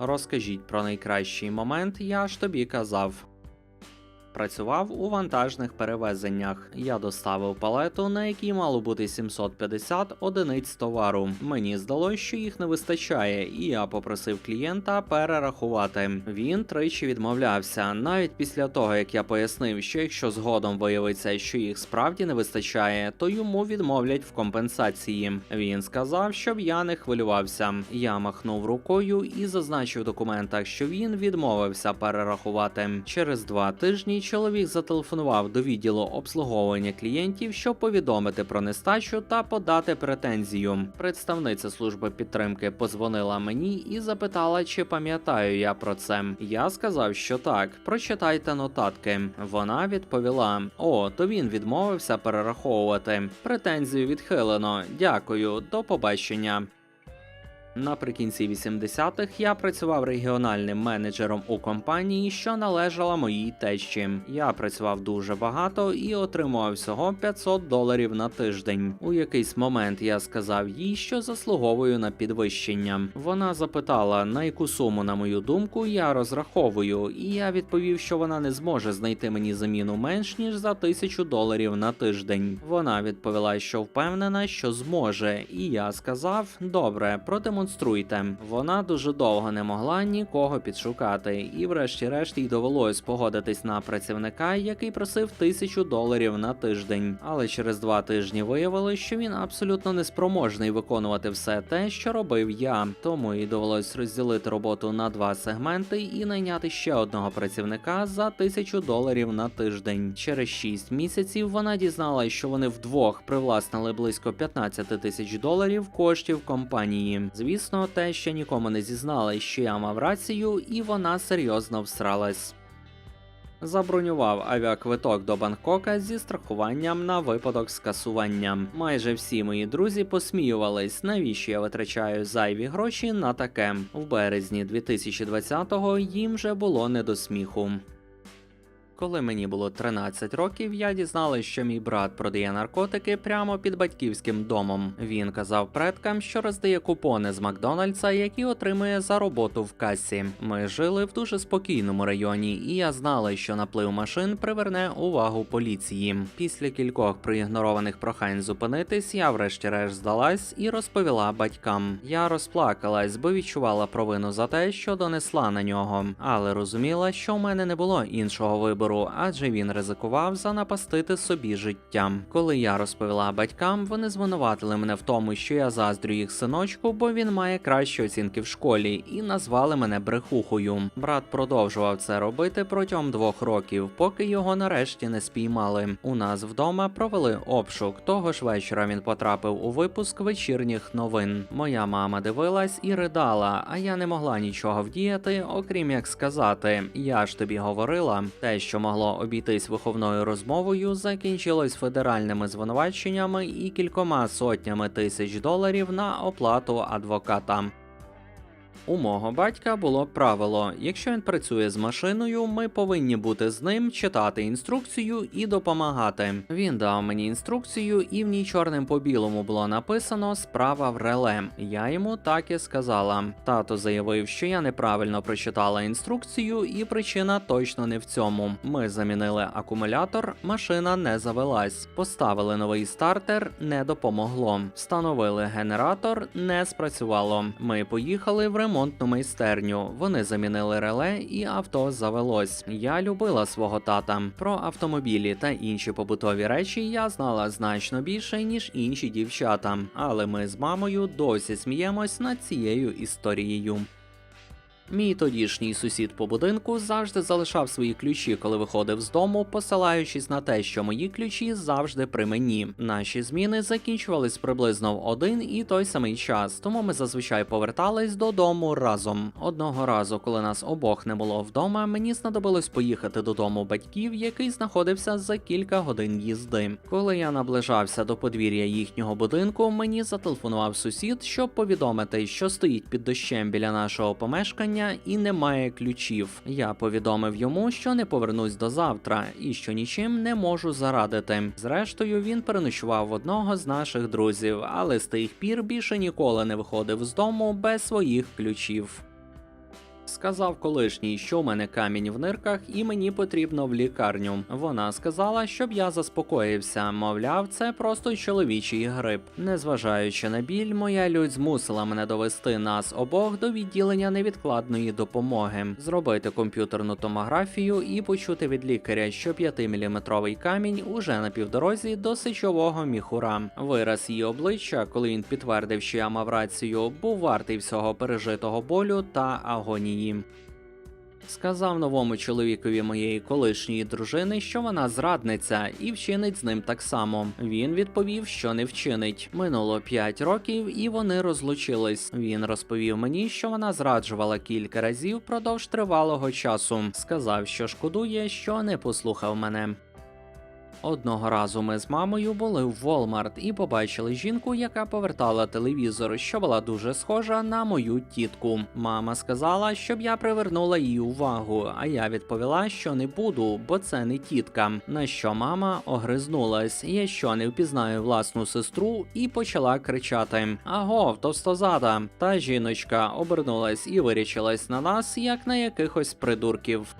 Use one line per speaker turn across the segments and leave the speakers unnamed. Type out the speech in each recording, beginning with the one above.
Розкажіть про найкращий момент, я ж тобі казав. Працював у вантажних перевезеннях. Я доставив палету, на якій мало бути 750 одиниць товару. Мені здалося, що їх не вистачає, і я попросив клієнта перерахувати. Він тричі відмовлявся, навіть після того як я пояснив, що якщо згодом виявиться, що їх справді не вистачає, то йому відмовлять в компенсації. Він сказав, щоб я не хвилювався. Я махнув рукою і зазначив в документах, що він відмовився перерахувати. Через два тижні чоловік зателефонував до відділу обслуговування клієнтів, щоб повідомити про нестачу та подати претензію. Представниця служби підтримки позвонила мені і запитала, чи пам'ятаю я про це. Я сказав, що так. Прочитайте нотатки. Вона відповіла: О, то він відмовився перераховувати. Претензію відхилено. Дякую, до побачення. Наприкінці 80-х я працював регіональним менеджером у компанії, що належала моїй тещі. Я працював дуже багато і отримував всього 500 доларів на тиждень. У якийсь момент я сказав їй, що заслуговую на підвищення. Вона запитала, на яку суму, на мою думку, я розраховую, і я відповів, що вона не зможе знайти мені заміну менш ніж за тисячу доларів на тиждень. Вона відповіла, що впевнена, що зможе, і я сказав: добре, продемонструйте. Вона дуже довго не могла нікого підшукати, і, врешті-решт, їй довелось погодитись на працівника, який просив тисячу доларів на тиждень. Але через два тижні виявилось, що він абсолютно неспроможний виконувати все те, що робив я. Тому їй довелось розділити роботу на два сегменти і найняти ще одного працівника за тисячу доларів на тиждень. Через шість місяців вона дізналась, що вони вдвох привласнили близько 15 тисяч доларів коштів компанії. Звісно, те ще нікому не зізналась, що я мав рацію, і вона серйозно всралась. Забронював авіаквиток до Бангкока зі страхуванням на випадок скасування. Майже всі мої друзі посміювались, навіщо я витрачаю зайві гроші на таке. В березні 2020-го їм вже було не до сміху. Коли мені було 13 років, я дізналась, що мій брат продає наркотики прямо під батьківським домом. Він казав предкам, що роздає купони з Макдональдса, які отримує за роботу в касі. Ми жили в дуже спокійному районі, і я знала, що наплив машин приверне увагу поліції. Після кількох проігнорованих прохань зупинитись, я врешті-решт здалась і розповіла батькам. Я розплакалась, бо відчувала провину за те, що донесла на нього, але розуміла, що в мене не було іншого вибору адже він ризикував занапастити собі життя. Коли я розповіла батькам, вони звинуватили мене в тому, що я заздрю їх синочку, бо він має кращі оцінки в школі, і назвали мене брехухою. Брат продовжував це робити протягом двох років, поки його нарешті не спіймали. У нас вдома провели обшук. Того ж вечора він потрапив у випуск вечірніх новин. Моя мама дивилась і ридала, а я не могла нічого вдіяти, окрім як сказати: Я ж тобі говорила, те, що могло обійтись виховною розмовою, закінчилось федеральними звинуваченнями і кількома сотнями тисяч доларів на оплату адвоката. У мого батька було правило: якщо він працює з машиною, ми повинні бути з ним, читати інструкцію і допомагати. Він дав мені інструкцію, і в ній чорним по білому було написано справа в реле. Я йому так і сказала. Тато заявив, що я неправильно прочитала інструкцію, і причина точно не в цьому. Ми замінили акумулятор, машина не завелась. Поставили новий стартер, не допомогло. Встановили генератор, не спрацювало. Ми поїхали в ремонтну майстерню. Вони замінили реле, і авто завелось. Я любила свого тата. Про автомобілі та інші побутові речі я знала значно більше ніж інші дівчата. Але ми з мамою досі сміємось над цією історією. Мій тодішній сусід по будинку завжди залишав свої ключі, коли виходив з дому, посилаючись на те, що мої ключі завжди при мені. Наші зміни закінчувались приблизно в один і той самий час, тому ми зазвичай повертались додому разом. Одного разу, коли нас обох не було вдома, мені знадобилось поїхати додому батьків, який знаходився за кілька годин їзди. Коли я наближався до подвір'я їхнього будинку, мені зателефонував сусід, щоб повідомити, що стоїть під дощем біля нашого помешкання і немає ключів. Я повідомив йому, що не повернусь до завтра і що нічим не можу зарадити. Зрештою, він переночував одного з наших друзів, але з тих пір більше ніколи не виходив з дому без своїх ключів. Сказав колишній, що у мене камінь в нирках, і мені потрібно в лікарню. Вона сказала, щоб я заспокоївся. Мовляв, це просто чоловічий грип. Незважаючи на біль, моя людь змусила мене довести нас обох до відділення невідкладної допомоги, зробити комп'ютерну томографію і почути від лікаря, що 5-мм камінь уже на півдорозі до сечового міхура. Вираз її обличчя, коли він підтвердив, що я мав рацію, був вартий всього пережитого болю та агонії. Сказав новому чоловікові моєї колишньої дружини, що вона зрадниця і вчинить з ним так само. Він відповів, що не вчинить. Минуло 5 років, і вони розлучились. Він розповів мені, що вона зраджувала кілька разів впродовж тривалого часу. Сказав, що шкодує, що не послухав мене. Одного разу ми з мамою були в Walmart і побачили жінку, яка повертала телевізор, що була дуже схожа на мою тітку. Мама сказала, щоб я привернула її увагу, а я відповіла, що не буду, бо це не тітка. На що мама огризнулась, я що не впізнаю власну сестру, і почала кричати: Агов, товстозада! Та жіночка обернулась і вирячилась на нас, як на якихось придурків.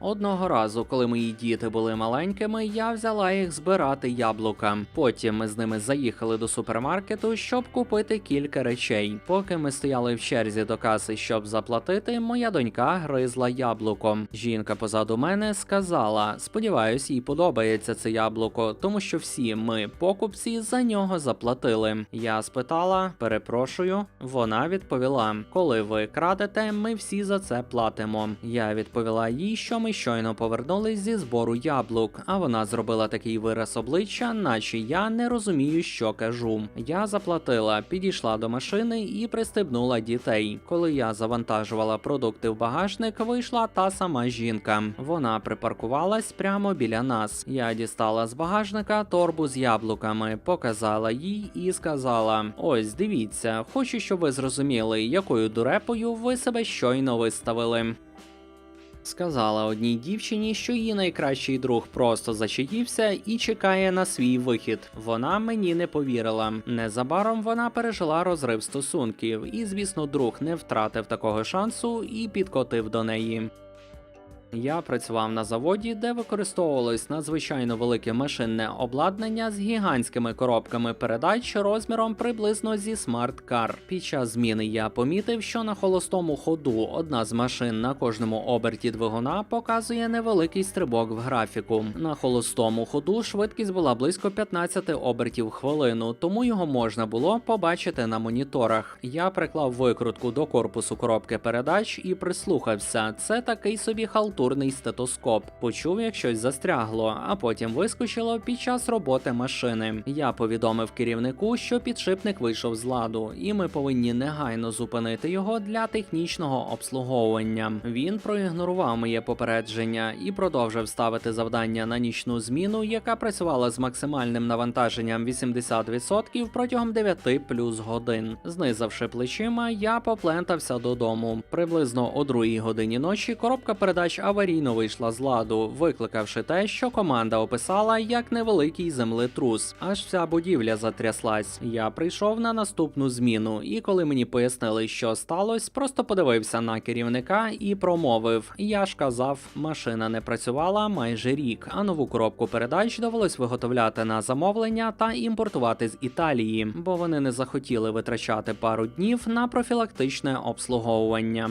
Одного разу, коли мої діти були маленькими, я взяла їх збирати яблука. Потім ми з ними заїхали до супермаркету, щоб купити кілька речей. Поки ми стояли в черзі до каси, щоб заплатити, моя донька гризла яблуко. Жінка позаду мене сказала: сподіваюсь, їй подобається це яблуко, тому що всі ми, покупці, за нього заплатили. Я спитала, перепрошую. Вона відповіла: коли ви крадете, ми всі за це платимо. Я відповіла їй, що ми щойно повернулись зі збору яблук, а вона зробила такий вираз обличчя, наче я не розумію, що кажу. Я заплатила, підійшла до машини і пристебнула дітей. Коли я завантажувала продукти в багажник, вийшла та сама жінка. Вона припаркувалась прямо біля нас. Я дістала з багажника торбу з яблуками, показала їй і сказала: Ось дивіться, хочу, щоб ви зрозуміли, якою дурепою ви себе щойно виставили. Сказала одній дівчині, що її найкращий друг просто зачаївся і чекає на свій вихід. Вона мені не повірила. Незабаром вона пережила розрив стосунків, і, звісно, друг не втратив такого шансу і підкотив до неї. Я працював на заводі, де використовувалось надзвичайно велике машинне обладнання з гігантськими коробками передач розміром приблизно зі смарт-кар. Під час зміни я помітив, що на холостому ходу одна з машин на кожному оберті двигуна показує невеликий стрибок в графіку. На холостому ходу швидкість була близько 15 обертів хвилину, тому його можна було побачити на моніторах. Я приклав викрутку до корпусу коробки передач і прислухався. Це такий собі халтурний стетоскоп. Почув, як щось застрягло, а потім вискочило під час роботи машини. Я повідомив керівнику, що підшипник вийшов з ладу, і ми повинні негайно зупинити його для технічного обслуговування. Він проігнорував моє попередження і продовжив ставити завдання на нічну зміну, яка працювала з максимальним навантаженням 80% протягом 9 плюс годин. Знизавши плечима, я поплентався додому. Приблизно о другій годині ночі коробка передач аварійно вийшла з ладу, викликавши те, що команда описала як невеликий землетрус. Аж вся будівля затряслась. Я прийшов на наступну зміну, і коли мені пояснили, що сталося, просто подивився на керівника і промовив: Я ж казав, машина не працювала майже рік, а нову коробку передач довелось виготовляти на замовлення та імпортувати з Італії, бо вони не захотіли витрачати пару днів на профілактичне обслуговування.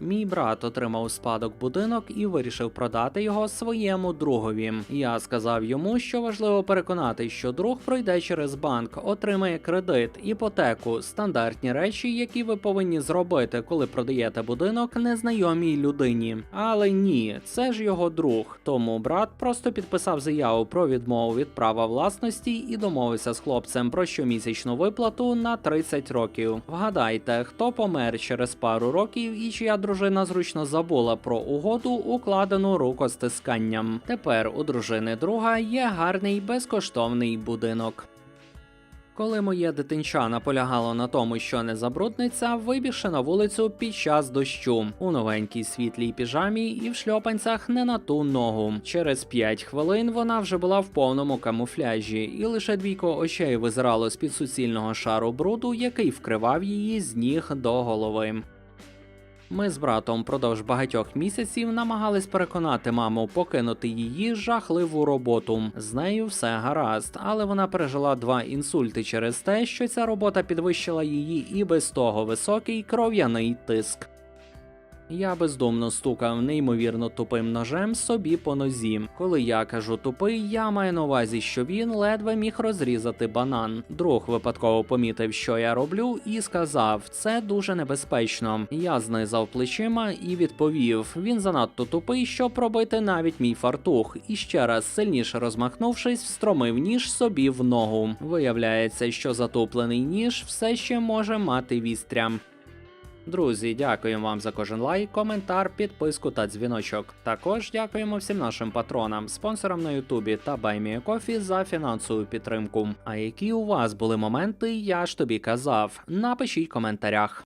Мій брат отримав у спадок будинок і вирішив продати його своєму другові. Я сказав йому, що важливо переконати, що друг пройде через банк, отримає кредит, іпотеку, стандартні речі, які ви повинні зробити, коли продаєте будинок незнайомій людині. Але ні, це ж його друг. Тому брат просто підписав заяву про відмову від права власності і домовився з хлопцем про щомісячну виплату на 30 років. Вгадайте, хто помер через пару років і чия дружина зручно забула про угоду, укладену рукостисканням. Тепер у дружини друга є гарний безкоштовний будинок. Коли моє дитинча наполягало на тому, що не забрудниться, вибігши на вулицю під час дощу у новенькій світлій піжамі і в шльопанцях не на ту ногу. Через 5 хвилин вона вже була в повному камуфляжі, і лише двійко очей визирало з під суцільного шару бруду, який вкривав її з ніг до голови. Ми з братом продовж багатьох місяців намагались переконати маму покинути її жахливу роботу. З нею все гаразд, але вона пережила два інсульти через те, що ця робота підвищила її і без того високий кров'яний тиск. Я бездумно стукав неймовірно тупим ножем собі по нозі. Коли я кажу тупий, я маю на увазі, що він ледве міг розрізати банан. Друг випадково помітив, що я роблю, і сказав: це дуже небезпечно. Я знизав плечима і відповів: він занадто тупий, щоб пробити навіть мій фартух. І ще раз сильніше розмахнувшись, встромив ніж собі в ногу. Виявляється, що затуплений ніж все ще може мати вістря. Друзі, дякуємо вам за кожен лайк, коментар, підписку та дзвіночок. Також дякуємо всім нашим патронам, спонсорам на Ютубі та Баймієкофі за фінансову підтримку. А які у вас були моменти, я ж тобі казав. Напишіть в коментарях.